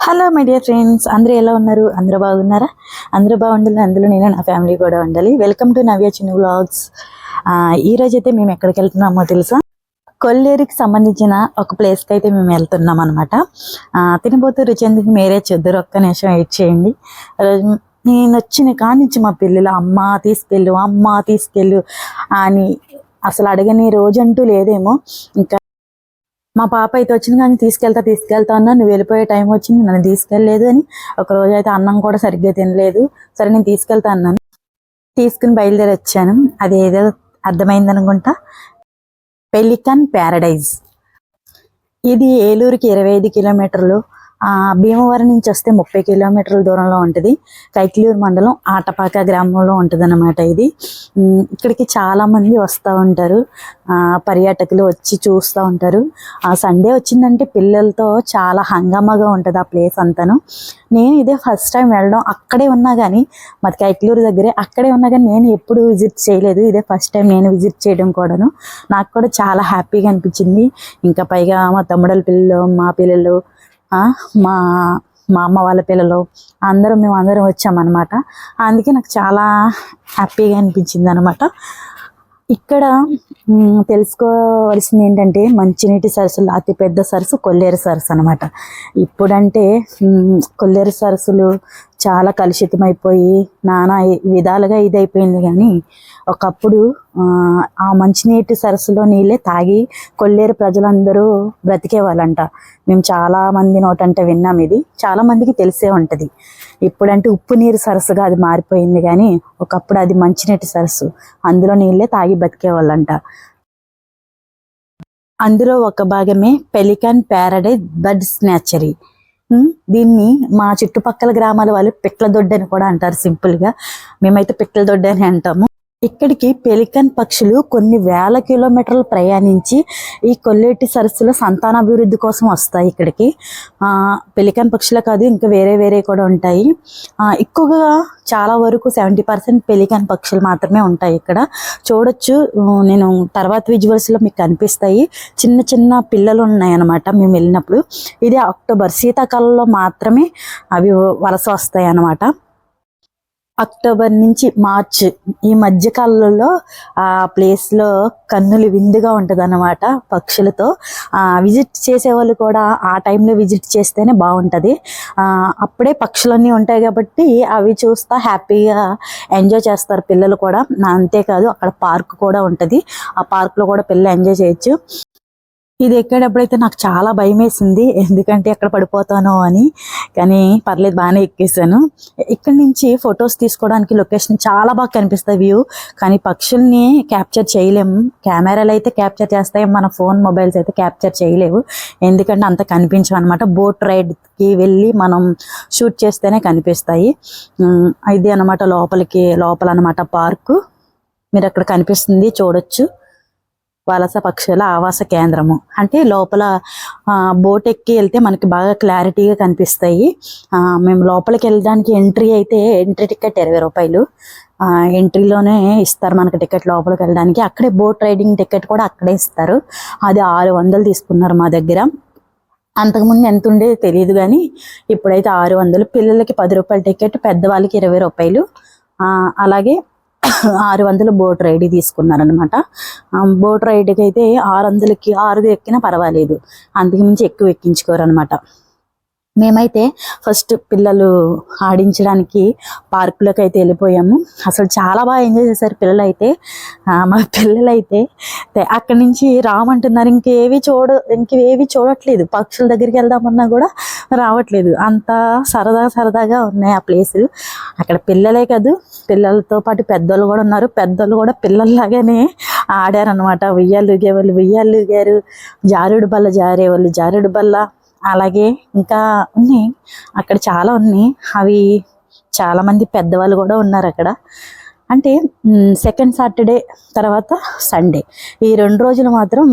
Hello my dear friends. అందరూ ఎలా ఉన్నారు? అందరూ బాగున్నారా? అందరూ బాగుండాలి. అందులో నేను నా ఫ్యామిలీ కూడా ఉండాలి. వెల్కమ్ టు నవ్య చిన్న వ్లాగ్స్. ఈ అయితే మేము ఎక్కడికి వెళ్తున్నామో తెలుసా? కొల్లేరుకి సంబంధించిన ఒక ప్లేస్కి అయితే మేము వెళ్తున్నాం అనమాట తినబోతూ రుచి ఎందుకు మీరే చెద్దరు? ఒక్క నిమిషం వెయిట్ చేయండి. నేను వచ్చిన కానించి నుంచి మా పిల్లలు అమ్మ తీసుకెళ్ళు అమ్మ తీసుకెళ్ళు అని అసలు అడగని రోజంటూ లేదేమో. ఇంకా మా పాప అయితే వచ్చింది కానీ తీసుకెళ్తా తీసుకెళ్తా అన్నా నువ్వు వెళ్ళిపోయే టైం వచ్చింది నన్ను తీసుకెళ్ళలేదు అని ఒక రోజు అయితే అన్నం కూడా సరిగ్గా తినలేదు. సరే నేను తీసుకెళ్తా అన్నాను. తీసుకుని బయలుదేరి వచ్చాను. అది ఏదో అర్థమైంది అనుకుంటా. Pelican Paradise. ఇది ఏలూరుకి ఇరవై ఐదు కిలోమీటర్లు. భీమవరం నుంచి వస్తే ముప్పై కిలోమీటర్ల దూరంలో ఉంటుంది. కైకిలూరు మండలం ఆటపాక గ్రామంలో ఉంటుంది అనమాట ఇది ఇక్కడికి చాలామంది వస్తూ ఉంటారు. పర్యాటకులు వచ్చి చూస్తూ ఉంటారు. ఆ సండే వచ్చిందంటే పిల్లలతో చాలా హంగామాగా ఉంటుంది ఆ ప్లేస్ అంతాను. నేను ఇదే ఫస్ట్ టైం వెళ్ళడం. అక్కడే ఉన్నా కానీ మాది కైకిలూరు దగ్గరే అక్కడే ఉన్నా కానీ నేను ఎప్పుడు విజిట్ చేయలేదు. ఇదే ఫస్ట్ టైం నేను విజిట్ చేయడం కూడాను. నాకు కూడా చాలా హ్యాపీగా అనిపించింది. ఇంకా పైగా మా తమ్ముడల పిల్లలు మా పిల్లలు మా మా అమ్మ వాళ్ళ పిల్లలు అందరం మేము అందరం వచ్చామన్నమాట. అందుకే నాకు చాలా హ్యాపీగా అనిపించింది అనమాట ఇక్కడ తెలుసుకోవలసింది తెలుసుకోవాల్సింది ఏంటంటే మంచినీటి సరస్సులు అతిపెద్ద సరస్సు కొల్లేరు సరస్సు అనమాట ఇప్పుడంటే కొల్లేరు సరస్సులు చాలా కలుషితమైపోయి నానా విధాలుగా ఇదైపోయింది కానీ ఒకప్పుడు ఆ, ఆ మంచినీటి సరస్సులో నీళ్ళే తాగి కొల్లేరు ప్రజలందరూ బ్రతికేవాళ్ళంట. మేము చాలా మంది నోటంటే విన్నాం ఇది. చాలా మందికి తెలిసే ఉంటది. ఇప్పుడంటే ఉప్పు నీరు సరస్సుగా అది మారిపోయింది కానీ ఒకప్పుడు అది మంచినీటి సరస్సు. అందులో నీళ్ళే తాగి బతికేవాళ్ళంట అందులో ఒక భాగమే పెలికాన్ ప్యారడైజ్ బర్డ్ స్నాచరీ. దీన్ని మా చుట్టుపక్కల గ్రామాల వాళ్ళు పిట్ల దొడ్డని అని కూడా అంటారు సింపుల్గా మేమైతే పిట్ల దొడ్డని అంటాము. ఇక్కడికి పెలికన్ పక్షులు కొన్ని వేల కిలోమీటర్లు ప్రయాణించి ఈ కొల్లేటి సరస్సులో సంతానాభివృద్ధి కోసం వస్తాయి ఇక్కడికి. పెలికన్ పక్షులే కాదు ఇంకా వేరే వేరే కూడా ఉంటాయి. ఎక్కువగా చాలా వరకు సెవెంటీ పర్సెంట్ పెలికన్ పక్షులు మాత్రమే ఉంటాయి ఇక్కడ. చూడొచ్చు నేను తర్వాత విజువల్స్లో మీకు కనిపిస్తాయి. చిన్న చిన్న పిల్లలు ఉన్నాయి అన్నమాట మేము వెళ్ళినప్పుడు. ఇది అక్టోబర్ శీతాకాలంలో మాత్రమే అవి వలస వస్తాయి అన్నమాట అక్టోబర్ నుంచి మార్చ్ ఈ మధ్య కాలంలో ఆ ప్లేస్లో కన్నులు విందుగా ఉంటుంది అన్నమాట పక్షులతో. విజిట్ చేసే వాళ్ళు కూడా ఆ టైంలో విజిట్ చేస్తేనే బాగుంటది. అప్పుడే పక్షులన్నీ ఉంటాయి కాబట్టి అవి చూస్తా హ్యాపీగా ఎంజాయ్ చేస్తారు పిల్లలు కూడా. అంతేకాదు అక్కడ పార్క్ కూడా ఉంటుంది. ఆ పార్క్లో కూడా పిల్లలు ఎంజాయ్ చేయొచ్చు. ఇది ఎక్కేటప్పుడైతే నాకు చాలా భయం వేసింది ఎందుకంటే ఎక్కడ పడిపోతానో అని. కానీ పర్లేదు బాగానే ఎక్కేసాను. ఇక్కడ నుంచి ఫొటోస్ తీసుకోవడానికి లొకేషన్ చాలా బాగా కనిపిస్తాయి వ్యూ. కానీ పక్షుల్ని క్యాప్చర్ చేయలేము కెమెరాలు అయితే క్యాప్చర్ చేస్తాయి. మన ఫోన్ మొబైల్స్ అయితే క్యాప్చర్ చేయలేవు. ఎందుకంటే అంత కనిపించవు అనమాట బోట్ రైడ్కి వెళ్ళి మనం షూట్ చేస్తేనే కనిపిస్తాయి. ఇది అనమాట లోపలికి లోపల అనమాట పార్కు. మీరు అక్కడ కనిపిస్తుంది చూడొచ్చు. వలస పక్షుల ఆవాస కేంద్రము. అంటే లోపల బోట్ ఎక్కి వెళ్తే మనకి బాగా క్లారిటీగా కనిపిస్తాయి. ఆ, మేము లోపలికి వెళ్ళడానికి ఎంట్రీ అయితే ఎంట్రీ టికెట్ ఇరవై రూపాయలు. ఎంట్రీలోనే ఇస్తారు మనకి టికెట్ లోపలికి వెళ్ళడానికి. అక్కడే బోట్ రైడింగ్ టికెట్ కూడా అక్కడే ఇస్తారు. అది ఆరు వందలు తీసుకున్నారు మా దగ్గర. అంతకుముందు ఎంత ఉండేది తెలియదు కానీ ఇప్పుడైతే ఆరు వందలు. పిల్లలకి పది రూపాయల టికెట్ పెద్దవాళ్ళకి ఇరవై రూపాయలు. అలాగే ఆరు వందలు బోట్ రైడ్ తీసుకున్నారనమాట బోట్ రైడ్కి అయితే ఆరు వందలకి ఆరు ఎక్కినా పర్వాలేదు. అందుకు మించి ఎక్కువ ఎక్కించుకోరు అనమాట మేమైతే ఫస్ట్ పిల్లలు ఆడించడానికి పార్కులకు అయితే వెళ్ళిపోయాము. అసలు చాలా బాగా ఎంజాయ్ చేశారు పిల్లలు అయితే ఆ, మా పిల్లలు అయితే అక్కడి నుంచి రామంటున్నారు. ఇంకేవి చూడ ఇంకేవి చూడట్లేదు. పక్షుల దగ్గరికి వెళ్దామన్నా కూడా రావట్లేదు. అంత సరదా సరదాగా ఉన్నాయి ఆ ప్లేస్ అక్కడ పిల్లలే కాదు. పిల్లలతో పాటు పెద్దోళ్ళు కూడా ఉన్నారు. పెద్దోళ్ళు కూడా పిల్లల్లాగానే ఆడారనమాట ఉయ్యాలు ఉగేవాళ్ళు ఉయ్యాలు ఊగారు జారుడు బల్ల జారే వాళ్ళు జారుడు బల్ల అలాగే ఇంకా ఉన్నాయి. అక్కడ చాలా ఉన్నాయి. అవి చాలా మంది పెద్దవాళ్ళు కూడా ఉన్నారు అక్కడ. అంటే సెకండ్ సాటర్డే తర్వాత సండే ఈ రెండు రోజులు మాత్రం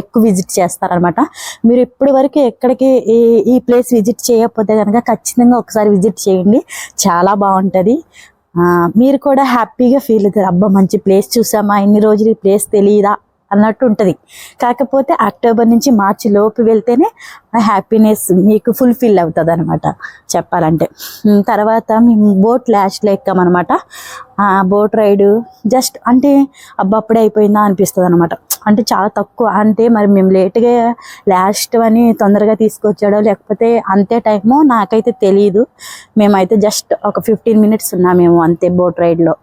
ఎక్కువ విజిట్ చేస్తారనమాట మీరు ఇప్పటి వరకు ఎక్కడికి ఈ ఈ ప్లేస్ విజిట్ చేయకపోతే కనుక ఖచ్చితంగా ఒకసారి విజిట్ చేయండి. చాలా బాగుంటుంది. మీరు కూడా హ్యాపీగా ఫీల్ అవుతారు. అబ్బా మంచి ప్లేస్ చూసామా? ఇన్ని రోజులు ఈ ప్లేస్ తెలియదా అన్నట్టు ఉంటుంది కాకపోతే అక్టోబర్ నుంచి మార్చి లోపు వెళ్తేనే హ్యాపీనెస్ మీకు ఫుల్ఫిల్ అవుతుంది అనమాట చెప్పాలంటే తర్వాత మేము బోట్ లాస్ట్లో ఎక్కామన్నమాట ఆ బోట్ రైడ్ జస్ట్ అంటే అబ్బా అప్పుడే అయిపోయిందా అనిపిస్తుంది అనమాట అంటే చాలా తక్కువ. అంటే మరి మేము లేట్గా లాస్ట్ అని తొందరగా తీసుకొచ్చాడో లేకపోతే అంతే టైము నాకైతే తెలియదు మేమైతే జస్ట్ ఒక ఫిఫ్టీన్ మినిట్స్ ఉన్నాం మేము అంతే బోట్ రైడ్లో.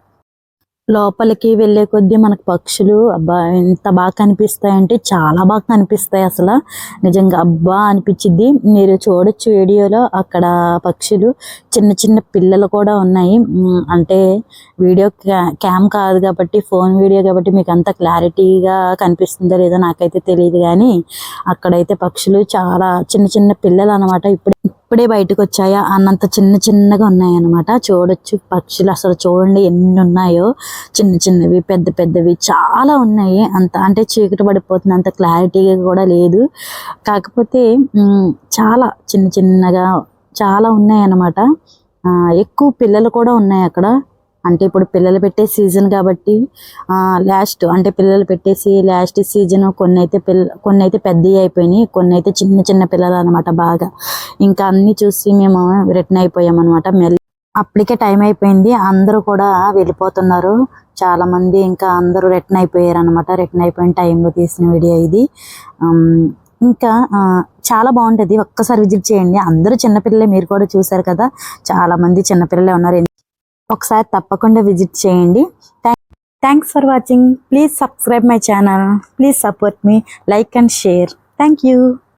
లోపలికి వెళ్ళే కొద్దీ మనకు పక్షులు అబ్బా ఎంత బాగా కనిపిస్తాయంటే చాలా బాగా కనిపిస్తాయి అసలు. నిజంగా అబ్బా అనిపించిద్ది. మీరు చూడొచ్చు వీడియోలో అక్కడ పక్షులు చిన్న చిన్న పిల్లలు కూడా ఉన్నాయి. అంటే వీడియో క్యామ్ కాదు కాబట్టి ఫోన్ వీడియో కాబట్టి మీకు అంత క్లారిటీగా కనిపిస్తుందో లేదో నాకైతే తెలియదు కానీ అక్కడైతే పక్షులు చాలా చిన్న చిన్న పిల్లలు అనమాట ఇప్పుడు ఇప్పుడే బయటకు వచ్చాయా అన్నంత చిన్న చిన్నగా ఉన్నాయన్నమాట. చూడొచ్చు పక్షులు అసలు చూడండి ఎన్ని ఉన్నాయో చిన్న చిన్నవి పెద్ద పెద్దవి చాలా ఉన్నాయి. అంత అంటే చీకటి పడిపోతుంది అంత క్లారిటీగా కూడా లేదు. కాకపోతే చాలా చిన్న చిన్నగా చాలా ఉన్నాయి అన్నమాట ఆ, ఎక్కువ పిల్లలు కూడా ఉన్నాయి అక్కడ. అంటే ఇప్పుడు పిల్లలు పెట్టే సీజన్ కాబట్టి లాస్ట్ అంటే పిల్లలు పెట్టేసి లాస్ట్ సీజన్ కొన్ని అయితే పిల్ల కొన్ని అయితే పెద్దవి అయిపోయినాయి కొన్ని అయితే చిన్న చిన్న పిల్లలు అనమాట బాగా. ఇంకా అన్ని చూసి మేము రిటర్న్ అయిపోయాం అనమాట మెల్లి అప్పటికే టైం అయిపోయింది అందరూ కూడా వెళ్ళిపోతున్నారు. చాలా మంది ఇంకా అందరూ రిటర్న్ అయిపోయారు అనమాట రిటర్న్ అయిపోయిన టైంలో తీసిన వీడియో ఇది. ఇంకా చాలా బాగుంటుంది. ఒక్కసారి విజిట్ చేయండి. అందరూ చిన్నపిల్లలే మీరు కూడా చూసారు కదా. చాలామంది చిన్నపిల్లలే ఉన్నారు. ఒకసారి తప్పకుండా విజిట్ చేయండి. Thanks for watching please subscribe my channel please support me like and share thank you